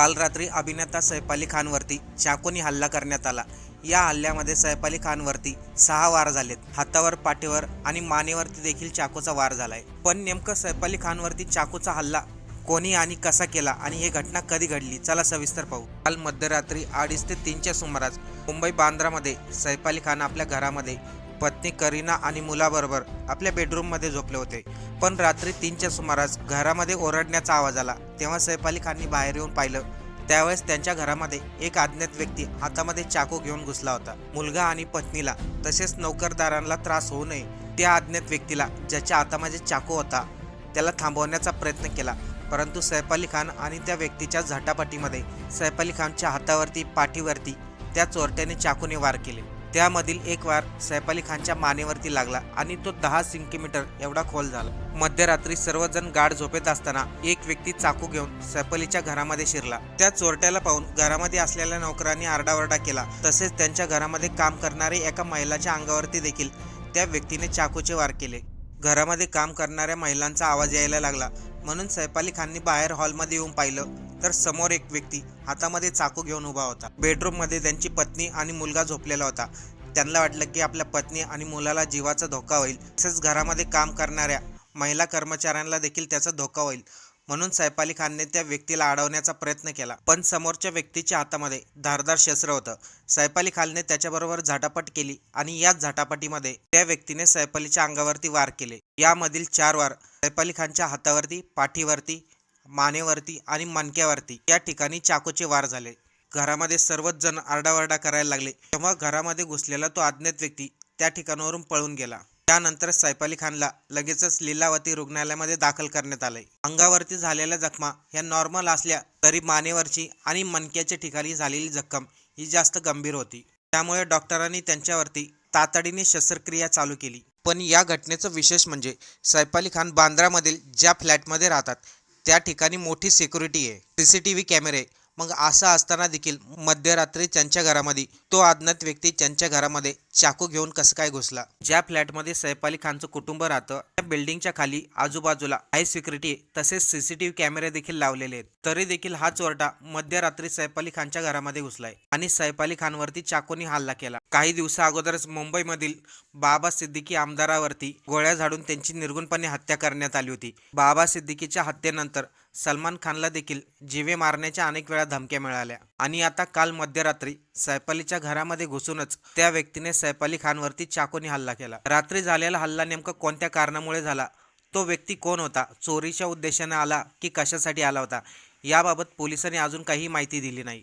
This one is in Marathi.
काल रात्री अभिनेता सैफ अली खानवरती चाकूनी हल्ला करण्यात आला. या हल्ल्यामध्ये सैफ अली खानवरती सहा वार झालेत. हातावर पाठीवर आणि मानेवरती देखील चाकूचा वार झालाय. पण नेमकं सैफ अली खानवरती चाकूचा हल्ला कोणी आणि कसा केला आणि ही घटना कधी घडली? चला सविस्तर पाहू. काल मध्यरात्री अडीच ते तीनच्या सुमारास मुंबई बांद्रामध्ये सैफ अली खान आपल्या घरामध्ये पत्नी करीना आणि मुलाबरोबर आपल्या बेडरूममध्ये झोपले होते. पण रात्री तीनच्या सुमारास घरामध्ये ओरडण्याचा आवाज आला. तेव्हा सैफ अली खाननी बाहेर येऊन पाहिलं त्यावेळेस त्यांच्या घरामध्ये एक अज्ञात व्यक्ती हातामध्ये चाकू घेऊन घुसला होता. मुलगा आणि पत्नीला तसेच नोकरदारांना त्रास होऊ नये त्या अज्ञात व्यक्तीला ज्याच्या हातामध्ये चाकू होता त्याला थांबवण्याचा प्रयत्न केला. परंतु सैफ अली खान आणि त्या व्यक्तीच्या झटापटीमध्ये सैफ अली खानच्या हातावरती पाठीवरती त्या चोरट्याने चाकूने वार केले. त्यामधील एक वार सैफ अली खानच्या मानेवरती लागला आणि तो दहा सेंटीमीटर एवढा खोल झाला. मध्यरात्री सर्वजण गाढ झोपेत असताना एक व्यक्ती चाकू घेऊन सैफ अलीच्या घरामध्ये शिरला. त्या चोरट्याला पाहून घरामध्ये असलेल्या नोकरांनी आरडाओरडा केला. तसेच त्यांच्या घरामध्ये काम करणारे एका महिलाच्या अंगावरती देखील त्या व्यक्तीने चाकूचे वार केले. घरामध्ये काम करणाऱ्या महिलांचा आवाज यायला लागला. म्हणून सैफ अली खाननी बाहेर हॉलमध्ये येऊन पाहिलं. तर समोर एक व्यक्ती हातामध्ये चाकू घेऊन उभा होता. बेडरूममध्ये त्यांची पत्नी आणि मुलगा झोपलेला होता. त्यांना वाटलं की आपल्या पत्नी आणि मुलाला जीवाचा धोका होईल. तसेच घरामध्ये काम करणाऱ्या महिला कर्मचाऱ्यांना देखील त्याचा धोका होईल. म्हणून सैफ अली खानने त्या व्यक्तीला अडवण्याचा प्रयत्न केला. पण समोरच्या व्यक्तीच्या हातामध्ये धारदार शस्त्र होतं. सैफ अली खानने त्याच्याबरोबर झटापट केली आणि याच झटापटीमध्ये त्या व्यक्तीने सैफ अलीच्या अंगावरती वार केले. यामधील चार वार सैफ अली खानच्या हातावरती पाठीवरती मानेवरती आणि मणक्यावरती. या ठिकाणी चाकूचे वार झाले. घरामध्ये सर्वच जण आरडाओरडा करायला लागले. तेव्हा घरामध्ये घुसलेला तो अज्ञात व्यक्ती त्या ठिकाणावरून पळून गेला. त्यानंतर सैफ अली खानला लगेचच लीलावती रुग्णालयामध्ये दाखल करण्यात आले. अंगावरती झालेल्या जखमा ह्या नॉर्मल असल्या तरी मानेवरची आणि मणक्याच्या ठिकाणी झालेली जखम ही जास्त गंभीर होती. त्यामुळे डॉक्टरांनी त्यांच्यावरती तातडीने शस्त्रक्रिया चालू केली. पण या घटनेचं विशेष म्हणजे सैफ अली खान बांद्रामधील ज्या फ्लॅटमध्ये राहतात त्या ठिकाणी मोठी सिक्युरिटी आहे. सी सी टी व्ही कॅमेरे मग असं असताना देखील मध्यरात्री त्यांच्या घरामध्ये तो अज्ञात व्यक्ती त्यांच्या घरामध्ये चाकू घेऊन कसं काय घुसला? ज्या फ्लॅटमध्ये सैफ अली खानचं कुटुंब राहतं त्या बिल्डिंगच्या खाली आजूबाजूला हाय सिक्युरिटी तसेच सीसीटीव्ही कॅमेरे देखील लावलेले आहेत. तरी देखील हा चोरटा मध्यरात्री सैफ अली खानच्या घरामध्ये घुसलाय आणि सैफ अली खानवरती चाकूनी हल्ला केला. काही दिवसा अगोदरच मुंबईमधील बाबा सिद्दीकी आमदारावरती गोळ्या झाडून त्यांची निर्गुणपणे हत्या करण्यात आली होती. बाबा सिद्दीकीच्या हत्येनंतर सलमान खानला देखील जीवे मारण्याच्या अनेक वेळा धमक्या मिळाल्या. आणि आता काल मध्यरात्री सैपालीच्या घरामध्ये घुसूनच त्या व्यक्तीने सैपाली अली खानवरती चाकूने हल्ला केला. रात्री झालेला हल्ला नेमका कोणत्या कारणामुळे झाला? तो व्यक्ती कोण होता? चोरीच्या उद्देशाने आला की कशासाठी आला होता? याबाबत पोलिसांनी अजून काही माहिती दिली नाही.